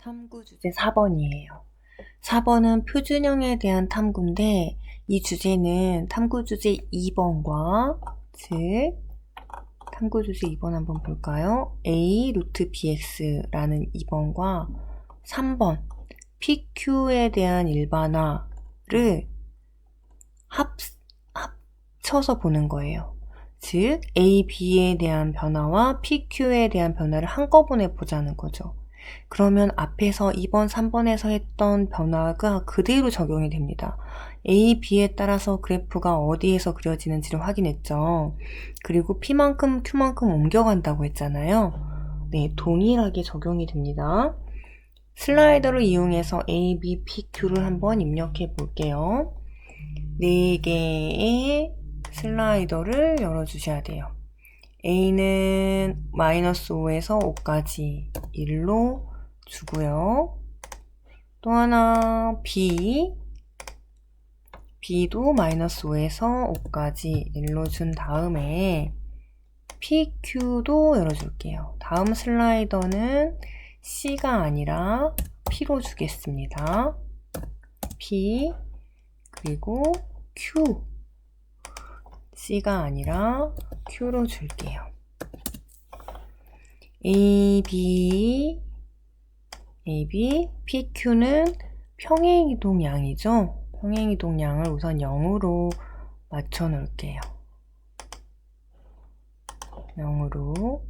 탐구 주제 4번이에요. 4번은 표준형에 대한 탐구인데 이 주제는 탐구 주제 2번과 즉 탐구 주제 2번 한번 볼까요? A 루트 bx라는 2번과 3번 PQ에 대한 일반화를 합, 합쳐서 보는 거예요. 즉 A, B에 대한 변화와 PQ에 대한 변화를 한꺼번에 보자는 거죠. 그러면 앞에서 2번, 3번에서 했던 변화가 그대로 적용이 됩니다. A, B에 따라서 그래프가 어디에서 그려지는지를 확인했죠. 그리고 P만큼 Q만큼 옮겨간다고 했잖아요. 네, 동일하게 적용이 됩니다. 슬라이더를 이용해서 A, B, P, Q를 한번 입력해 볼게요. 4개의 슬라이더를 열어주셔야 돼요. A는 마이너스 5에서 5까지 1로 주고요. 또 하나 B B도 마이너스 5에서 5까지 1로 준 다음에 PQ도 열어줄게요. 다음 슬라이더는 C가 아니라 P로 주겠습니다. P 그리고 Q C가 아니라 Q로 줄게요. A, B, A, B, P, Q는 평행이동 양이죠? 평행이동 양을 우선 0으로 맞춰 놓을게요. 0으로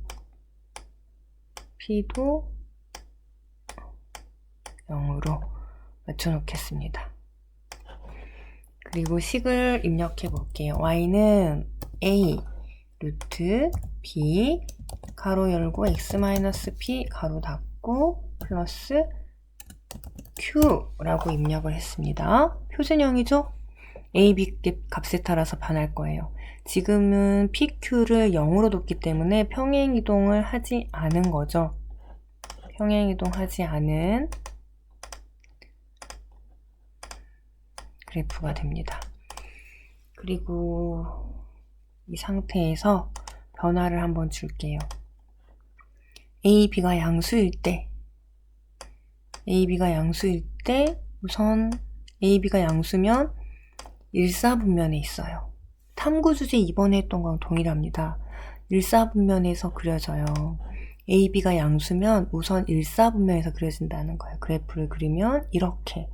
P도 0으로 맞춰 놓겠습니다. 그리고 식을 입력해 볼게요. y는 a 루트 b 가로 열고 x-p 가로 닫고 플러스 q라고 입력을 했습니다. 표준형이죠? a, b 값에 따라서 변할 거예요. 지금은 pq를 0으로 뒀기 때문에 평행 이동을 하지 않은 거죠. 평행 이동하지 않은 그래프가 됩니다. 그리고 이 상태에서 변화를 한번 줄게요. A, B가 양수일 때 A, B가 양수일 때 우선 A, B가 양수면 일사분면에 있어요. 탐구 주제 이번에 했던 거랑 동일합니다. 일사분면에서 그려져요. A, B가 양수면 우선 일사분면에서 그려진다는 거예요. 그래프를 그리면 이렇게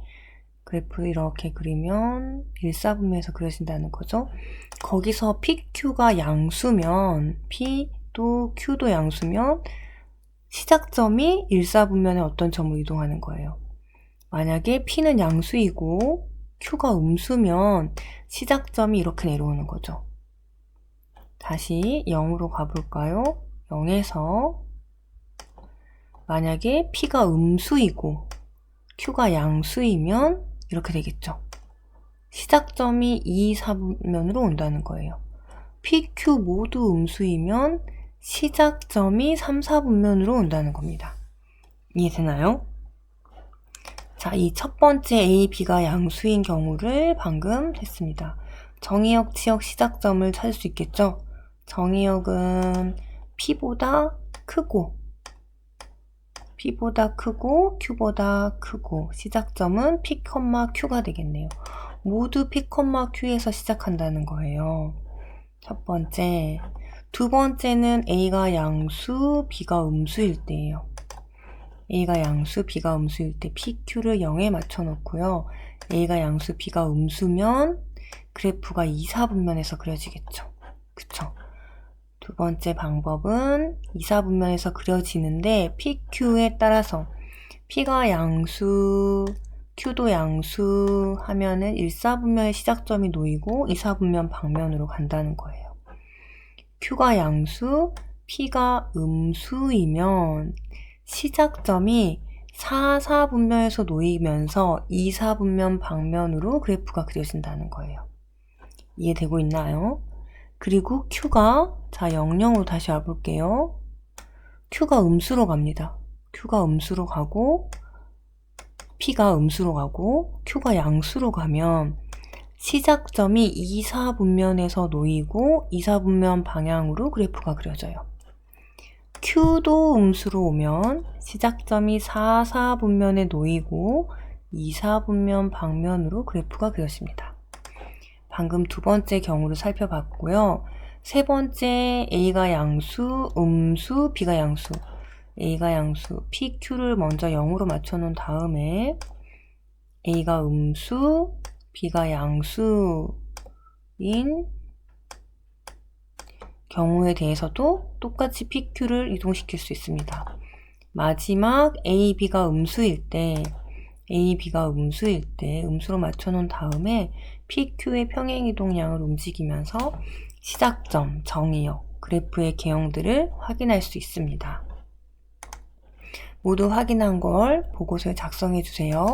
그래프 이렇게 그리면 일사분면에서 그려진다는 거죠. 거기서 PQ가 양수면 P도 Q도 양수면 시작점이 일사분면에 어떤 점으로 이동하는 거예요. 만약에 P는 양수이고 Q가 음수면 시작점이 이렇게 내려오는 거죠. 다시 0으로 가볼까요? 0에서 만약에 P가 음수이고 Q가 양수이면 이렇게 되겠죠. 시작점이 2, 4분면으로 온다는 거예요. PQ 모두 음수이면 시작점이 3, 4분면으로 온다는 겁니다. 이해되나요? 자, 이 첫 번째 A, B가 양수인 경우를 방금 했습니다. 정의역, 치역, 시작점을 찾을 수 있겠죠? 정의역은 P보다 크고 P보다 크고 Q보다 크고 시작점은 P, Q가 되겠네요. 모두 P, Q에서 시작한다는 거예요. 첫 번째. 두 번째는 A가 양수, B가 음수일 때예요. A가 양수, B가 음수일 때 PQ를 0에 맞춰 놓고요. A가 양수, B가 음수면 그래프가 2, 4분면에서 그려지겠죠. 그쵸? 두 번째 방법은 이사분면에서 그려지는데 PQ에 따라서 P가 양수, Q도 양수 하면은 1사분면의 시작점이 놓이고 2사분면 방면으로 간다는 거예요. Q가 양수, P가 음수이면 시작점이 4, 4분면에서 놓이면서 2, 4분면 방면으로 그래프가 그려진다는 거예요. 이해되고 있나요? 그리고 Q가 자 00으로 다시 와볼게요. Q가 음수로 갑니다. Q가 음수로 가고 P가 음수로 가고 Q가 양수로 가면 시작점이 2, 4분면에서 놓이고 2, 4분면 방향으로 그래프가 그려져요. Q도 음수로 오면 시작점이 4, 4분면에 놓이고 2, 4분면 방면으로 그래프가 그려집니다. 방금 두 번째 경우를 살펴봤고요. 세 번째 A가 양수, 음수, B가 양수. A가 양수, PQ를 먼저 0으로 맞춰놓은 다음에 A가 음수, B가 양수인 경우에 대해서도 똑같이 PQ를 이동시킬 수 있습니다. 마지막 A, B가 음수일 때 A, B가 음수일 때 음수로 맞춰놓은 다음에 PQ의 평행이동량을 움직이면서 시작점, 정의역, 그래프의 개형들을 확인할 수 있습니다. 모두 확인한 걸 보고서에 작성해 주세요.